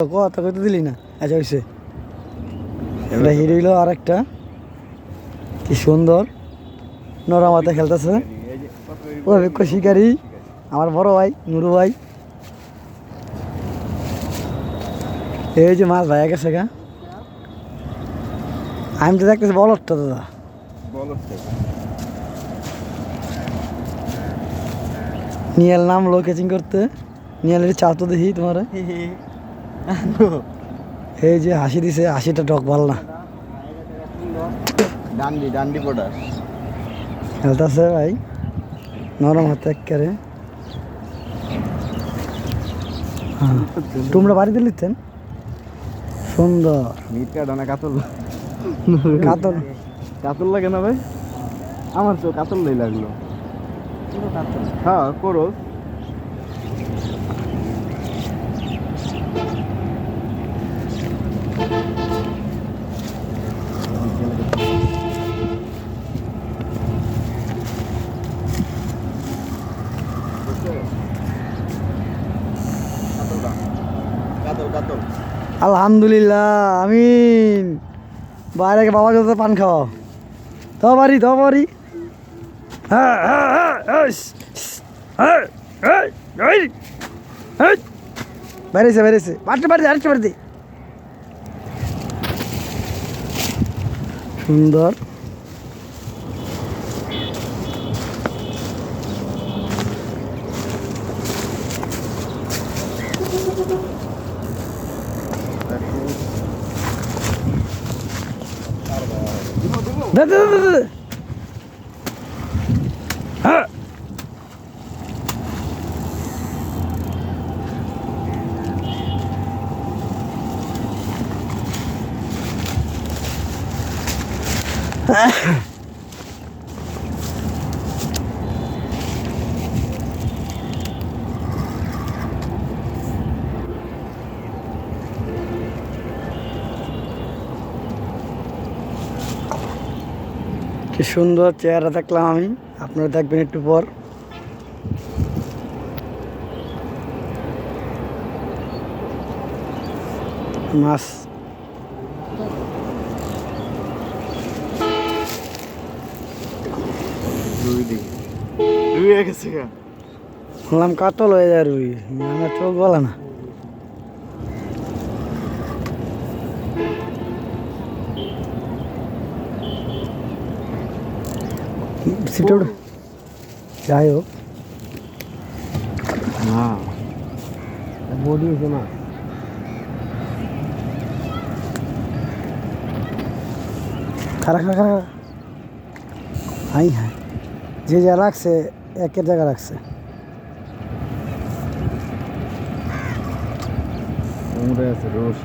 কথা কইতে দিলি না। আচ্ছা হয়েছে এটা হিরো হইল আর একটা কি সুন্দর। নরম হাতে খেলতেছে। অভিজ্ঞ শিকারি? আমার বড় ভাই নুরু ভাই। এই যে মাছ ভাইয়া গেছে গা। আমি তো দেখতেছি বলরটা দাদা। নিয়াল নামলো কেচিং করতে। নিয়ালের চা তো দেখি তোমার। এই যে হাসি দিছে হাসিটা টক ভালো না। ডান্ডি ডান্ডি পড়ার খেলতেছে ভাই নরম হাতে একেবারে হ্যাঁ তোমরা বাড়িতে লিখতেন সুন্দর। মিটকা ডানা কাতল। কাতল। কাতল লাগে না ভাই? আমার তো কাতল লাগল। হ্যাঁ করো। আলহামদুলিল্লাহ আমিন। বাইরে বাবা যত পান খাওয়াও। তো বাড়ি তো বাড়ি ইস, ইস, এই, এই। বেরিয়েছে বেরিয়েছে। আরেকটা বাড়ি আরেকটা বাড়ি সুন্দর। 나나나나 아! 아! কি সুন্দর চেহারা দেখলাম আমি। আপনারা দেখবেন একটু পর। মাছ। বললাম কাতল হয়ে যায় রুই। আমার চোখ বলে না। सिटोड। चाहे हो। हाँ। खरा खरा खरा। आई है। जे जे अलग से एक जगह अलग से। रोश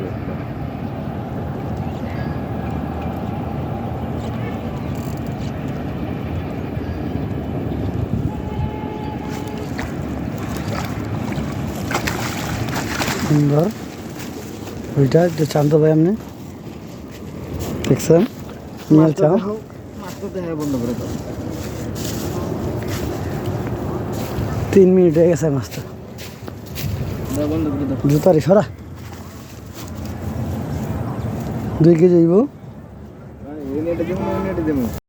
সুন্দর। ওইটা একটু চান তো ভাই আপনি দেখছেন? নিয়ে চান তিন মিনিট হয়ে গেছে মাছটা জুতারি সরা। দুই কেজি